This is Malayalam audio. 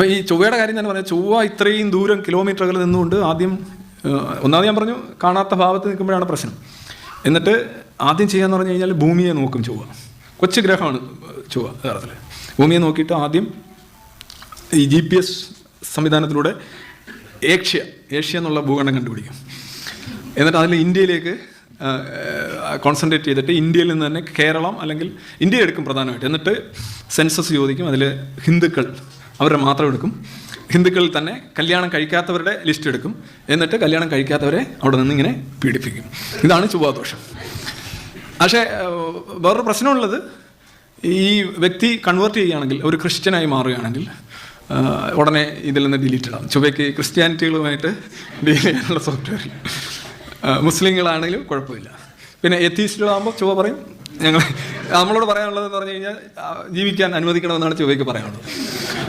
അപ്പോൾ ഈ ചൊവ്വയുടെ കാര്യം തന്നെ പറഞ്ഞാൽ ചൊവ്വ ഇത്രയും ദൂരം കിലോമീറ്ററുകൾ നിന്നുകൊണ്ട് ആദ്യം ഒന്നാമത് ഞാൻ പറഞ്ഞു കാണാത്ത ഭാവത്ത് നിൽക്കുമ്പോഴാണ് പ്രശ്നം. എന്നിട്ട് ആദ്യം ചെയ്യാന്ന് പറഞ്ഞു കഴിഞ്ഞാൽ ഭൂമിയെ നോക്കും ചൊവ്വ. കൊച്ചു ഗ്രഹമാണ് ചൊവ്വ യഥാർത്ഥത്തിൽ ഭൂമിയെ നോക്കിയിട്ട് ആദ്യം ഈ ജി പി എസ് സംവിധാനത്തിലൂടെ ഏഷ്യ ഏഷ്യ എന്നുള്ള ഭൂഖണ്ഡം കണ്ടുപിടിക്കും. എന്നിട്ട് അതിൽ ഇന്ത്യയിലേക്ക് കോൺസെൻട്രേറ്റ് ചെയ്തിട്ട് ഇന്ത്യയിൽ നിന്ന് തന്നെ കേരളം അല്ലെങ്കിൽ ഇന്ത്യ എടുക്കും പ്രധാനമായിട്ട്. എന്നിട്ട് സെൻസസ് ചോദിക്കും. അതിൽ ഹിന്ദുക്കൾ അവരുടെ മാത്രം എടുക്കും. ഹിന്ദുക്കളിൽ തന്നെ കല്യാണം കഴിക്കാത്തവരുടെ ലിസ്റ്റ് എടുക്കും. എന്നിട്ട് കല്യാണം കഴിക്കാത്തവരെ അവിടെ നിന്ന് ഇങ്ങനെ പീഡിപ്പിക്കും. ഇതാണ് ചൊവ്വാദോഷം. പക്ഷേ വേറൊരു പ്രശ്നമുള്ളത് ഈ വ്യക്തി കൺവേർട്ട് ചെയ്യുകയാണെങ്കിൽ ഒരു ക്രിസ്ത്യനായി മാറുകയാണെങ്കിൽ ഉടനെ ഇതിൽ നിന്ന് ഡിലീറ്റ് ഇടാം. ചൊവ്വയ്ക്ക് ക്രിസ്ത്യാനിറ്റികളുമായിട്ട് ഡീൽ ചെയ്യാനുള്ള സോഫ്റ്റ്വെയർ മുസ്ലിങ്ങളാണെങ്കിലും കുഴപ്പമില്ല. പിന്നെ എത്തീസ്റ്റുകളാകുമ്പോൾ ചുവ പറയും ഞങ്ങൾ നമ്മളോട് പറയാനുള്ളതെന്ന് പറഞ്ഞു കഴിഞ്ഞാൽ ജീവിക്കാൻ അനുവദിക്കണമെന്നാണ് ചുവയ്ക്ക് പറയാനുള്ളത്.